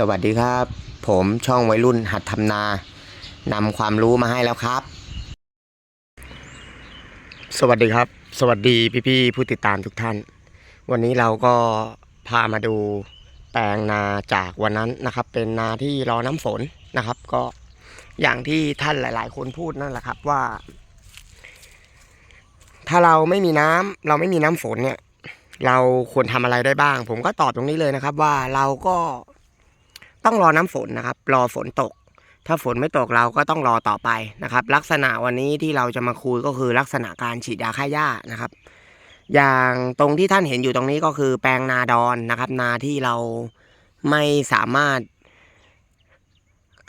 สวัสดีครับ ผมช่องวัยรุ่นหัดทำนานำความรู้มาให้แล้วครับ สวัสดีครับ สวัสดีพี่ๆผู้ติดตามทุกท่าน วันนี้เราก็พามาดูแปลงนาจากวันนั้นนะครับ เป็นนาที่รอน้ำฝนนะครับ ก็อย่างที่ท่านหลาย ๆ คนพูดนั่นแหละครับว่า ถ้าเราไม่มีน้ำเราไม่มีน้ำฝนเนี่ย เราควรทำอะไรได้บ้าง ผมก็ตอบตรงนี้เลยนะครับว่าเราก็ ต้องรอน้ำฝนนะครับ รอฝนตก ถ้าฝนไม่ตกเราก็ต้องรอต่อไปนะครับ ลักษณะวันนี้ที่เราจะมาคุยก็คือลักษณะการฉีดยาฆ่าหญ้านะครับ อย่างตรงที่ท่านเห็นอยู่ตรงนี้ก็คือแปลงนาดอนนะครับ นาที่เราไม่สามารถ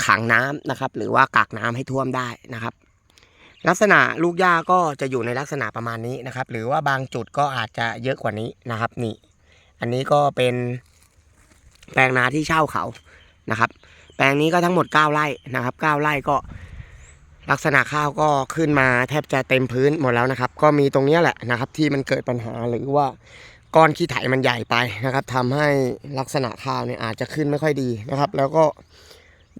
ขังน้ำนะครับ หรือว่ากักน้ำให้ท่วมได้นะครับ ลักษณะลูกหญ้าก็จะอยู่ในลักษณะประมาณนี้นะครับ หรือว่าบางจุดก็อาจจะเยอะกว่านี้นะครับ นี่ อันนี้ก็เป็นแปลงนาที่เช่าเขา นะครับ แปลงนี้ก็ทั้งหมด 9 ไร่นะครับ 9 ไร่ก็ลักษณะข้าวก็ขึ้นมาแทบจะเต็มพื้นหมดแล้วนะครับ ก็มีตรงนี้แหละนะครับ ที่มันเกิดปัญหาหรือว่าก้อนขี้ไถมันใหญ่ไปนะครับทำให้ลักษณะข้าวเนี่ยอาจจะขึ้นไม่ค่อยดีนะครับ แล้วก็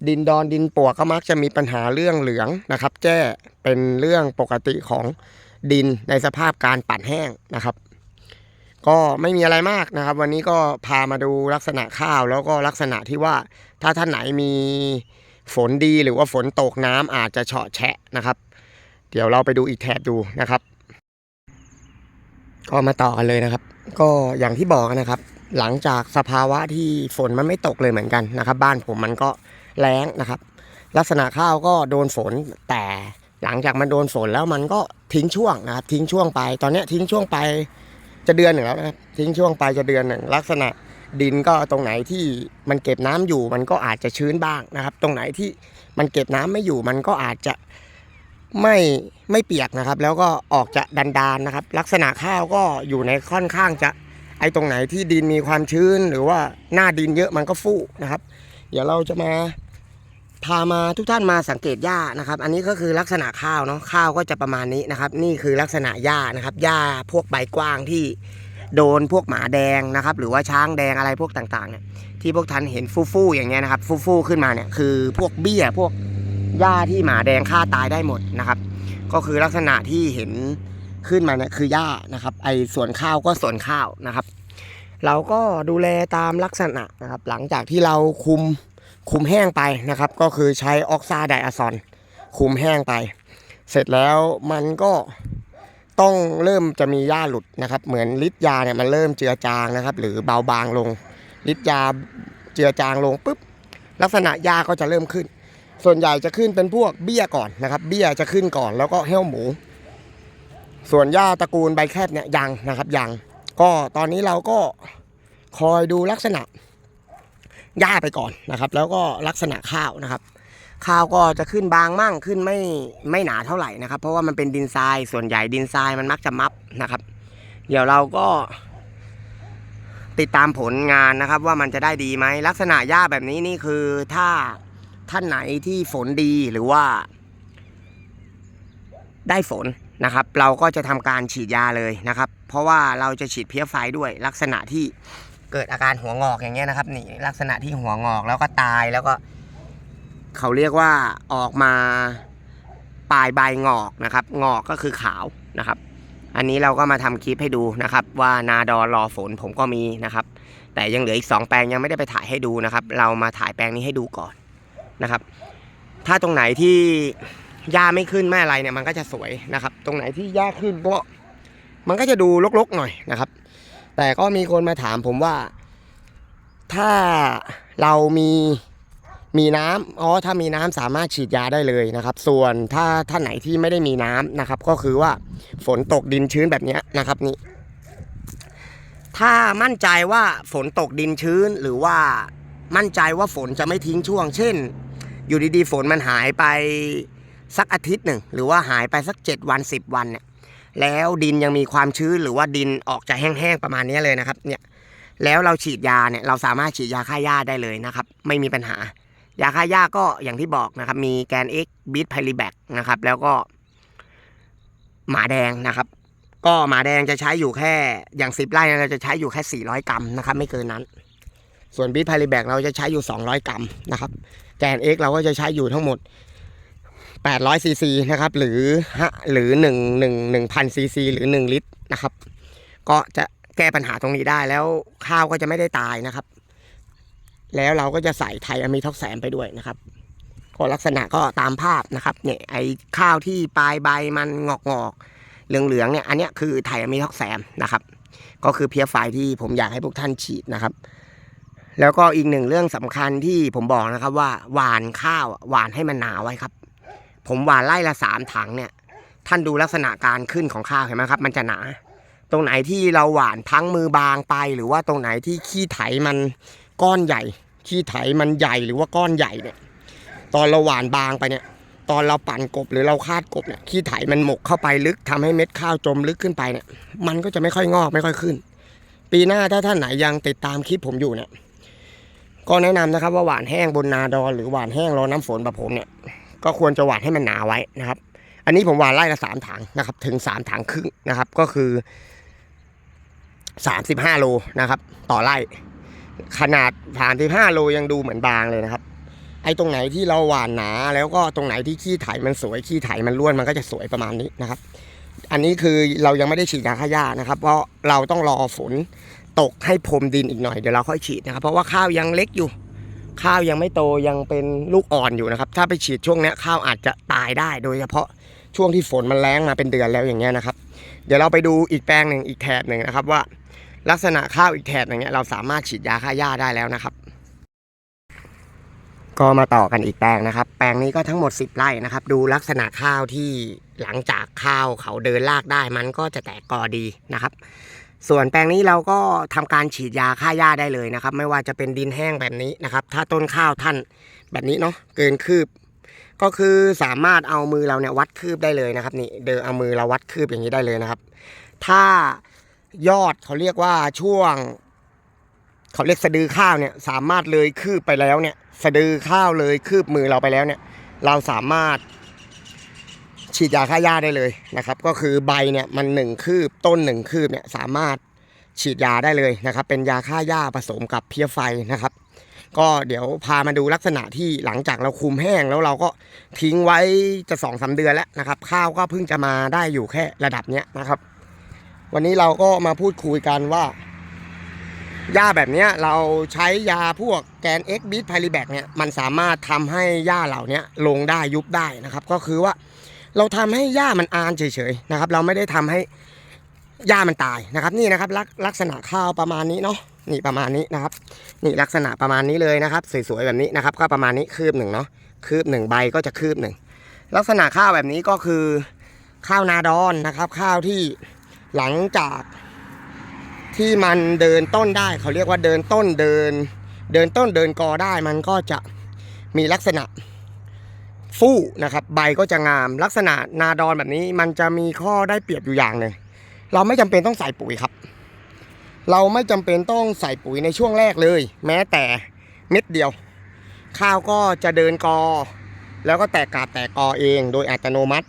ดินดอนดินปวกก็มักจะมีปัญหาเรื่องเหลืองนะครับ แจ้เป็นเรื่องปกติของดินในสภาพการปั่นแห้งนะครับ ก็ไม่มีอะไรมากนะครับ วันนี้ก็พามาดูลักษณะข้าว แล้วก็ลักษณะที่ว่าถ้าท่านไหนมีฝนดีหรือว่าฝนตกน้ำอาจจะเฉาะแฉะนะครับ เดี๋ยวเราไปดูอีกแถบดูนะครับ ก็มาต่อกันเลยนะครับ ก็อย่างที่บอกนะครับ หลังจากสภาวะที่ฝนมันไม่ตกเลยเหมือนกันนะครับ บ้านผมมันก็แล้งนะครับ ลักษณะข้าวก็โดนฝนแต่หลังจากมันโดนฝนแล้วมันก็ทิ้งช่วงนะครับทิ้งช่วงไป ตอนนี้ทิ้งช่วงไป จะเดือนหนึ่งแล้วนะครับทิ้งช่วงไปจะเดือนหนึ่งลักษณะดินก็ตรงไหนที่มันเก็บน้ำอยู่ มันก็อาจจะชื้นบ้างนะครับ ตรงไหนที่มันเก็บน้ำไม่อยู่ มันก็อาจจะไม่ไม่เปียกนะครับ แล้วก็ออกจะดันดานนะครับ ลักษณะข้าวก็อยู่ในค่อนข้างจะไอตรงไหนที่ดินมีความชื้นหรือว่าหน้าดินเยอะมันก็ฟูนะครับ เดี๋ยวเราจะมา พามาทุกท่านมาสังเกตหญ้านะครับ อันนี้ก็คือลักษณะข้าวเนาะข้าวก็จะประมาณนี้นะครับ นี่คือลักษณะหญ้านะครับหญ้าพวกใบกว้างที่โดนพวกหมาแดงนะครับ หรือว่าช้างแดงอะไรพวกต่างๆเนี่ยที่พวกท่านเห็นฟู่ๆอย่างเงี้ยนะครับ ฟู่ๆขึ้นมาเนี่ยคือพวกเบี้ยพวกหญ้าที่หมาแดงฆ่าตายได้หมดนะครับ ก็คือลักษณะที่เห็นขึ้นมาเนี่ยคือหญ้านะครับ ไอ้ส่วนข้าวก็ส่วนข้าวนะครับ เราก็ดูแลตามลักษณะนะครับ หลังจากที่เราคุม คุมแห้งไปนะครับ ก็คือใช้ออกซาไดอะซอนคุมแห้งไป เสร็จแล้วมันก็ต้องเริ่มจะมีหญ้าหลุดนะครับ เหมือนฤทธิ์ยาเนี่ยมันเริ่มเจือจางนะครับ หรือเบาบางลงฤทธิ์ยาเจือจางลงปุ๊บลักษณะหญ้าก็จะเริ่มขึ้น ส่วนใหญ่จะขึ้นเป็นพวกเบี้ยก่อนนะครับ เบี้ยจะขึ้นก่อนแล้วก็แห้วหมู ส่วนหญ้าตระกูลใบแคบเนี่ยยังนะครับยังก็ตอนนี้เราก็คอยดูลักษณะ หญ้าไปก่อนนะครับ แล้วก็ลักษณะข้าวนะครับ ข้าวก็จะขึ้นบางมั่งขึ้นไม่ไม่หนาเท่าไหร่นะครับ เพราะว่ามันเป็นดินทรายส่วนใหญ่ดินทรายมันมักจะมับนะครับ เดี๋ยวเราก็ ติดตามผลงานนะครับ ว่ามันจะได้ดีไหมลักษณะหญ้าแบบนี้นี่คือถ้าท่านไหนที่ฝนดีหรือว่า ได้ฝนนะครับ เราก็จะทำการฉีดยาเลยนะครับ เพราะว่าเราจะฉีดเพี้ยไฟด้วยลักษณะที่ เกิดอาการหัวงอกอย่างเงี้ยนะครับนี่ลักษณะที่หัวงอกแล้วก็ตายแล้วก็ เขาเรียกว่าออกมาปลายใบงอกนะครับ งอกก็คือขาวนะครับ อันนี้เราก็มาทำคลิปให้ดูนะครับ ว่านาดอรอฝนผมก็มีนะครับ แต่ยังเหลืออีกสองแปลงยังไม่ได้ไปถ่ายให้ดูนะครับ เรามาถ่ายแปลงนี้ให้ดูก่อนนะครับ ถ้าตรงไหนที่หญ้าไม่ขึ้นไม่อะไรเนี่ยมันก็จะสวยนะครับ ตรงไหนที่หญ้าขึ้นก็มันก็จะดูรกๆหน่อยนะครับ แต่ก็มีคนมาถามผมว่า ถ้าเรามีมีน้ำอ๋อถ้ามีน้ำสามารถฉีดยาได้เลยนะครับ ส่วนถ้าท่านไหนที่ไม่ได้มีน้ำนะครับ ก็คือว่าฝนตกดินชื้นแบบนี้นะครับนี่ถ้ามั่นใจว่าฝนตกดินชื้นหรือว่ามั่นใจว่าฝนจะไม่ทิ้งช่วง เช่น อยู่ดีๆ ฝนมันหายไปสักอาทิตย์หนึ่ง หรือว่าหายไปสักเจ็ดวันสิบวันเนี่ย แล้วดินยังมีความชื้นหรือว่าดินออกจะแห้งๆประมาณนี้เลยนะครับเนี่ยแล้วเราฉีดยาเนี่ยเราสามารถฉีดยาฆ่าหญ้าได้เลยนะครับ ไม่มีปัญหายาฆ่าหญ้าก็อย่างที่บอกนะครับ มีแกน X บิทไพลิแบกนะครับ แล้วก็ หมาแดงนะครับ ก็หมาแดงจะใช้อยู่แค่อย่างสิบไร่เราจะใช้อยู่แค่ 400 กรัมนะครับ ไม่เกินนั้น ส่วนบีทไพลิแบกเราจะใช้อยู่ 200 กรัมนะครับ แกน X เราก็จะใช้อยู่ทั้งหมด 800ซีซีนะครับ หรือฮะหรือ1 1 1,000ซีซีหรือ 1 ลิตรนะครับ ก็จะแก้ปัญหาตรงนี้ได้แล้วข้าวก็จะไม่ได้ตายนะครับ แล้วเราก็จะใส่ไทยอะมิท็อกแซมไปด้วยนะครับก็ลักษณะก็ตามภาพนะครับเนี่ยไอข้าวที่ปลายใบมันงอกงอกๆเหลืองๆเนี่ยอันเนี้ยคือไทยอะมิท็อกแซมนะครับ ก็คือเพียไฟที่ผมอยากให้พวกท่านฉีดนะครับ แล้วก็อีกหนึ่งเรื่องสำคัญที่ผมบอกนะครับว่าหวานข้าวหวานให้มันหนาไว้ครับ ผมหวานไล่ละสามถังเนี่ย ท่านดูลักษณะการขึ้นของข้าวเห็นไหมครับ มันจะหนา ตรงไหนที่เราหวานพังมือบางไป หรือว่าตรงไหนที่ขี้ไถมันก้อนใหญ่ ขี้ไถมันใหญ่หรือว่าก้อนใหญ่เนี่ย ตอนเราหวานบางไปเนี่ย ตอนเราปั่นกบหรือเราคาดกบเนี่ย ขี้ไถมันหมกเข้าไปลึกทำให้เม็ดข้าวจมลึกขึ้นไปเนี่ย มันก็จะไม่ค่อยงอกไม่ค่อยขึ้น ปีหน้าถ้าท่านไหนยังติดตามคลิปผมอยู่เนี่ยก็แนะนำนะครับว่าหวานแห้งบนนาดอนหรือหวานแห้งรอน้ำฝนแบบผมเนี่ย ก็ควรจะหว่านให้มันหนาไว้นะครับ อันนี้ผมหว่านไล่ละสามถังนะครับ ถึงสามถังครึ่งนะครับ ก็คือสามสิบห้าโลนะครับ ต่อไร่ขนาดสามสิบห้าโลยังดูเหมือนบางเลยนะครับ ไอ้ตรงไหนที่เราหว่านหนาแล้วก็ตรงไหนที่ขี้ไถมันสวยขี้ไถมันล้วนมันก็จะสวยประมาณนี้นะครับ อันนี้คือเรายังไม่ได้ฉีดยาฆ่าหญ้านะครับ เพราะเราต้องรอฝนตกให้พรมดินอีกหน่อยเดี๋ยวเราค่อยฉีดนะครับ เพราะว่าข้าวยังเล็กอยู่ ข้าวยังไม่โตยังเป็นลูกอ่อนอยู่นะครับ ถ้าไปฉีดช่วงนี้ข้าวอาจจะตายได้โดยเฉพาะช่วงที่ฝนมันแรงมาเป็นเดือนแล้วอย่างเงี้ยนะครับ เดี๋ยวเราไปดูอีกแปลงหนึ่งอีกแถบหนึ่งนะครับว่า ลักษณะข้าวอีกแถบหนึ่งเนี้ยเราสามารถฉีดยาฆ่าหญ้าได้แล้วนะครับ ก็มาต่อกันอีกแปลงนะครับ แปลงนี้ก็ทั้งหมด 10 ไร่นะครับ ดูลักษณะข้าวที่หลังจากข้าวเขาเดินลากได้มันก็จะแตกกอดีนะครับ ส่วนแปลงนี้เราก็ทำการฉีดยาฆ่าหญ้าได้เลยนะครับ ไม่ว่าจะเป็นดินแห้งแบบนี้นะครับ ถ้าต้นข้าวท่านแบบนี้เนาะเกินคืบ ก็คือสามารถเอามือเราเนี่ยวัดคืบได้เลยนะครับ นี่เดินเอามือเราวัดคืบอย่างนี้ได้เลยนะครับ ถ้ายอดเขาเรียกว่าช่วง เขาเรียกสะดือข้าวเนี่ย สามารถเลยคืบไปแล้วเนี่ย สะดือข้าวเลยคืบมือเราไปแล้วเนี่ย เราสามารถ ฉีดยาฆ่าหญ้าได้เลยนะครับ ก็คือใบเนี่ยมันหนึ่งคืบต้นหนึ่งคืบเนี่ยสามารถฉีดยาได้เลยนะครับ เป็นยาฆ่าหญ้าผสมกับเพี้ยไฟนะครับ ก็เดี๋ยวพามาดูลักษณะที่หลังจากเราคุมแห้งแล้วเราก็ทิ้งไว้จะสองสาเดือนแล้วนะครับ ข้าวก็เพิ่งจะมาได้อยู่แค่ระดับเนี้ยนะครับ วันนี้เราก็มาพูดคุยกันว่าหญ้าแบบเนี้ยเราใช้ยาพวกแกน X บีทไพลิแบกเนี่ยมันสามารถทำให้หญ้าเหล่านี้ลงได้ยุบได้นะครับ ก็คือว่า เราทำให้หญ้ามันอานเฉยๆนะครับ เราไม่ได้ทำให้หญ้ามันตายนะครับ นี่นะครับลักลักษณะข้าวประมาณนี้เนาะนี่ประมาณนี้นะครับ นี่ลักษณะประมาณนี้เลยนะครับ สวยๆแบบนี้นะครับ ก็ประมาณนี้คืบหนึ่งเนาะคืบหนึ่งใบก็จะคืบหนึ่งลักษณะข้าวแบบนี้ก็คือข้าวนาดอนนะครับ ข้าวที่หลังจากที่มันเดินต้นได้เขาเรียกว่าเดินต้นเดิน เดินต้นเดินกอได้มันก็จะมีลักษณะ ฟู่นะครับใบก็จะงามลักษณะนาดอนแบบนี้มันจะมีข้อได้เปรียบอยู่อย่างหนึ่งเราไม่จำเป็นต้องใส่ปุ๋ยครับ เราไม่จำเป็นต้องใส่ปุ๋ยในช่วงแรกเลย แม้แต่เม็ดเดียว ข้าวก็จะเดินกอ แล้วก็แตกกาบแตกกอเองโดยอัตโนมัติ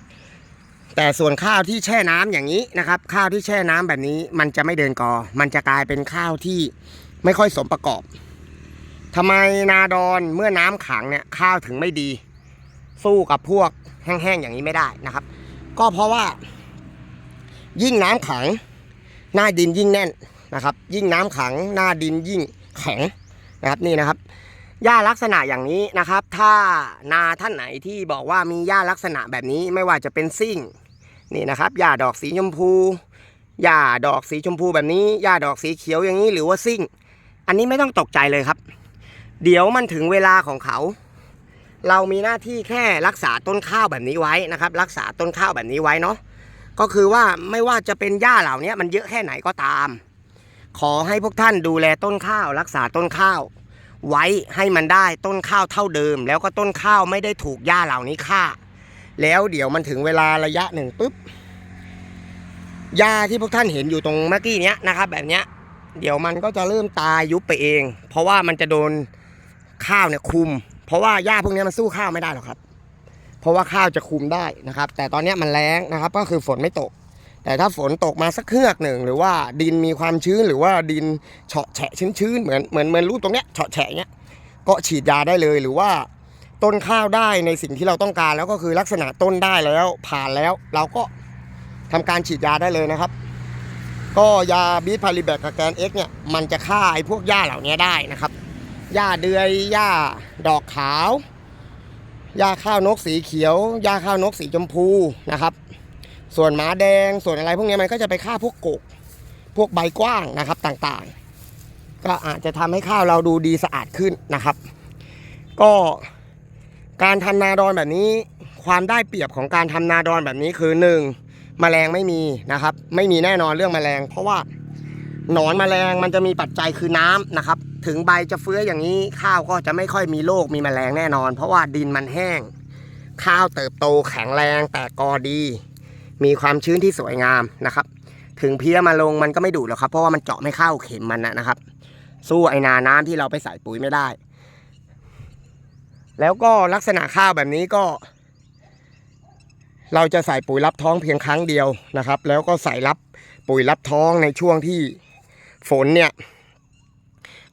แต่ส่วนข้าวที่แช่น้ำอย่างนี้นะครับ ข้าวที่แช่น้ำแบบนี้มันจะไม่เดินกอ มันจะกลายเป็นข้าวที่ไม่ค่อยสมประกอบทำไมนาดอนเมื่อน้ำขังเนี่ยข้าวถึงไม่ดี สู้กับพวกแห้งๆอย่างนี้ไม่ได้นะครับ ก็เพราะว่า ยิ่งน้ำขัง หน้าดินยิ่งแน่นนะครับ ยิ่งน้ำขัง หน้าดินยิ่งแข็งนะครับนี่นะครับหญ้าลักษณะอย่างนี้นะครับ ถ้านาท่านไหนที่บอกว่ามีหญ้าลักษณะแบบนี้ไม่ว่าจะเป็นซิ่งนี่นะครับหญ้าดอกสีชมพูหญ้าดอกสีชมพูแบบนี้หญ้าดอกสีเขียวอย่างนี้หรือว่าซิ่ง อันนี้ไม่ต้องตกใจเลยครับ เดี๋ยวมันถึงเวลาของเขา เรามีหน้าที่แค่รักษาต้นข้าวแบบนี้ไว้นะครับ รักษาต้นข้าวแบบนี้ไว้เนาะก็คือว่าไม่ว่าจะเป็นหญ้าเหล่านี้มันเยอะแค่ไหนก็ตาม ขอให้พวกท่านดูแลต้นข้าว รักษาต้นข้าว ไว้ให้มันได้ต้นข้าวเท่าเดิม แล้วก็ต้นข้าวไม่ได้ถูกหญ้าเหล่านี้ฆ่า แล้วเดี๋ยวมันถึงเวลาระยะหนึ่งปุ๊บหญ้าที่พวกท่านเห็นอยู่ตรงเมื่อกี้เนี้ยนะครับ แบบเนี้ยเดี๋ยวมันก็จะเริ่มตายยุบไปเอง เพราะว่ามันจะโดนข้าวเนี่ยคุม เพราะว่าหญ้าพวกนี้มันสู้ข้าวไม่ได้หรอกครับ เพราะว่าข้าวจะคุมได้นะครับ แต่ตอนนี้มันแรงนะครับ ก็คือฝนไม่ตก แต่ถ้าฝนตกมาสักเครือกหนึ่ง หรือว่าดินมีความชื้นหรือว่าดินเฉาะแฉะชื้นๆเหมือนเหมือนเหมือนรูปตรงเนี้ยเฉาะแฉะเนี้ยก็ฉีดยาได้เลยหรือว่าต้นข้าวได้ในสิ่งที่เราต้องการแล้วก็คือลักษณะต้นได้แล้วผ่านแล้ว เราก็ทำการฉีดยาได้เลยนะครับ ก็ยาบีทพาริแบกกับแกนเอ็กเนี่ยมันจะฆ่าไอ้พวกหญ้าเหล่านี้ได้นะครับ หญ้าเดือยหญ้าดอกขาวหญ้าข้าวนกสีเขียวหญ้าข้าวนกสีชมพูนะครับ ส่วนหมาแดงส่วนอะไรพวกนี้มันก็จะไปฆ่าพวกกกพวกใบกว้างนะครับต่างๆ ก็อาจจะทำให้ข้าวเราดูดีสะอาดขึ้นนะครับ ก็การทำนาดอนแบบนี้ ความได้เปรียบของการทำนาดอนแบบนี้คือหนึ่งแมลงไม่มีนะครับ ไม่มีแน่นอนเรื่องแมลง เพราะว่า หนอนมแมลงมันจะมีปัจจัยคือน้ำนะครับ ถึงใบจะเฟื้ออย่างนี้ข้าวก็จะไม่ค่อยมีโรคมีแมลงแน่นอน เพราะว่าดินมันแห้ง ข้าวเติบโตแข็งแรงแต่กอดี มีความชื้นที่สวยงามนะครับ ถึงเพี้ยมาลงมันก็ไม่ดูดหรอกครับเพราะว่ามันเจาะไม่เข้าเข็มมันนะนะครับ สู้ไอ้นาน้ำที่เราไปใส่ปุ๋ยไม่ได้ แล้วก็ลักษณะข้าวแบบนี้ก็เราจะใส่ปุ๋ยรับท้องเพียงครั้งเดียวนะครับ แล้วก็ใส่รับปุ๋ยรับท้องในช่วงที่ ฝนเนี่ย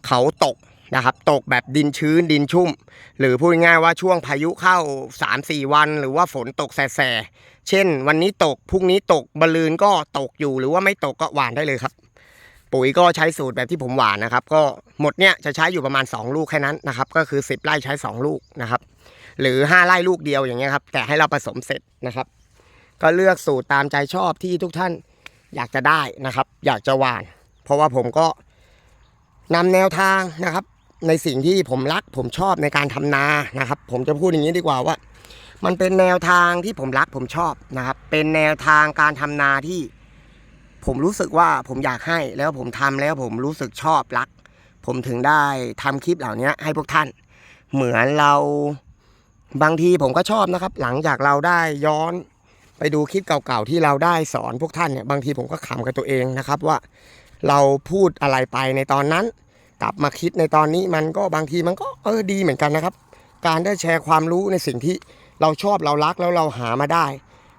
เขาตกนะครับ ตกแบบดินชื้นดินชุ่ม หรือพูดง่ายว่าช่วงพายุเข้า 3-4 วัน หรือว่าฝนตกแส่ๆเช่น วันนี้ตกพรุ่งนี้ตกบอลลูนก็ตกอยู่หรือว่าไม่ตกก็หวานได้เลยครับ ปุ๋ยก็ใช้สูตรแบบที่ผมหวานนะครับ ก็หมดเนี่ยจะใช้อยู่ประมาณ 2 ลูกแค่นั้นนะครับ ก็คือ 10 ไร่ใช้ 2 ลูกนะครับ หรือ 5 ไร่ลูกเดียวอย่างเงี้ยครับ แต่ให้เราผสมเสร็จนะครับ ก็เลือกสูตรตามใจชอบที่ทุกท่านอยากจะได้นะครับ อยากจะหวาน เพราะว่าผมก็นำแนวทางนะครับ ในสิ่งที่ผมรักผมชอบในการทำนานะครับ ผมจะพูดอย่างนี้ดีกว่าว่า มันเป็นแนวทางที่ผมรักผมชอบนะครับ เป็นแนวทางการทำนาที่ ผมรู้สึกว่าผมอยากให้แล้วผมทำแล้วผมรู้สึกชอบรัก ผมถึงได้ทำคลิปเหล่านี้ให้พวกท่าน เหมือนเราบางทีผมก็ชอบนะครับ หลังจากเราได้ย้อนไปดูคลิปเก่าๆที่เราได้สอนพวกท่านเนี่ยบางทีผมก็ขำกับตัวเองนะครับว่า เราพูดอะไรไปในตอนนั้น กลับมาคิดในตอนนี้มันก็บางทีมันก็เออดีเหมือนกันนะครับ การได้แชร์ความรู้ในสิ่งที่เราชอบเรารักแล้วเราหามาได้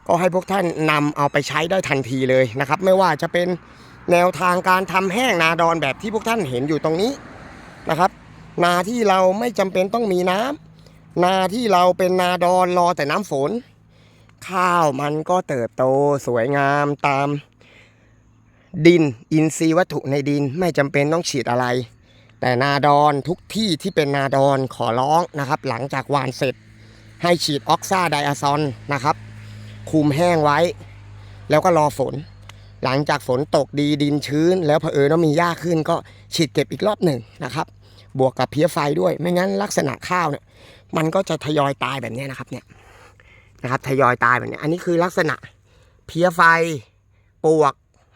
ก็ให้พวกท่านนำเอาไปใช้ได้ทันทีเลยนะครับ ไม่ว่าจะเป็นแนวทางการทำแห้งนาดอนแบบที่พวกท่านเห็นอยู่ตรงนี้นะครับ นาที่เราไม่จำเป็นต้องมีน้ำนาที่เราเป็นนาดอนรอแต่น้ำฝน ข้าวมันก็เติบโตสวยงามตาม ดินอินทรีย์วัตถุในดินไม่จำเป็นต้องฉีดอะไร แต่นาดอนทุกที่ที่เป็นนาดอนขอร้องนะครับ หลังจากหวานเสร็จ ให้ฉีดออกซาไดอะซอนนะครับ คุมแห้งไว้ แล้วก็รอฝน หลังจากฝนตกดีดินชื้น แล้วเผอิญว่ามีหญ้าขึ้นก็ฉีดเก็บอีกรอบหนึ่งนะครับ บวกกับเพี้ยไฟด้วยไม่งั้นลักษณะข้าวเนี่ยมันก็จะทยอยตายแบบนี้นะครับเนี่ยนะครับทยอยตายแบบนี้ อันนี้คือลักษณะเพี้ยไฟปวก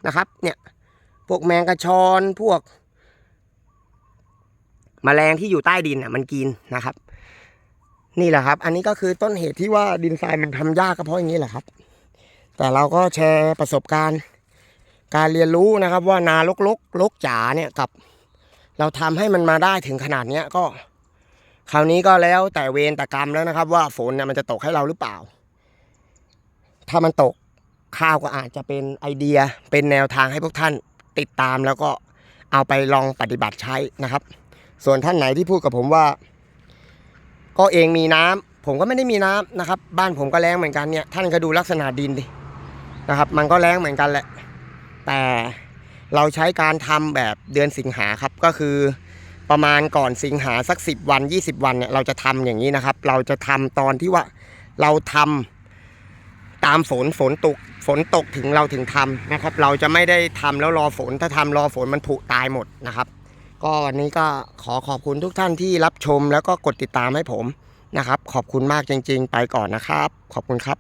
นะครับ เนี่ย พวกแมงกระชอนพวกแมลงที่อยู่ใต้ดินอะ มันกินนะครับ นี่แหละครับ อันนี้ก็คือต้นเหตุที่ว่าดินทรายมันทำยากก็เพราะอย่างนี้แหละครับ แต่เราก็แชร์ประสบการณ์ การเรียนรู้นะครับ ว่านาลกลกลกจ๋าเนี่ยกับ เราทำให้มันมาได้ถึงขนาดเนี้ยก็ คราวนี้ก็แล้วแต่เวรแต่กรรมแล้วนะครับ ว่าฝนเนี่ยมันจะตกให้เราหรือเปล่า ถ้ามันตก ข้าวก็อาจจะเป็นไอเดียเป็นแนวทางให้พวกท่านติดตามแล้วก็เอาไปลองปฏิบัติใช้นะครับ ส่วนท่านไหนที่พูดกับผมว่า ก็เองมีน้ำผมก็ไม่ได้มีน้ำนะครับ บ้านผมก็แรงเหมือนกันเนี่ยท่านก็ดูลักษณะดินดินะครับ มันก็แรงเหมือนกันแหละ แต่เราใช้การทำแบบเดือนสิงหาครับก็คือประมาณก่อนสิงหาสัก 10 วัน 20 วันเนี่ยเราจะทำอย่างนี้นะครับ เราจะทำตอนที่ว่าเราทำตามฝนฝนตก ฝนตกถึงเราถึงทำนะครับ เราจะไม่ได้ทำแล้วรอฝนถ้าทำรอฝนมันผุตายหมดนะครับ ก็วันนี้ก็ขอขอบคุณทุกท่านที่รับชมแล้วก็กดติดตามให้ผมนะครับ ขอบคุณมากจริง ๆ ไปก่อนนะครับ ขอบคุณครับ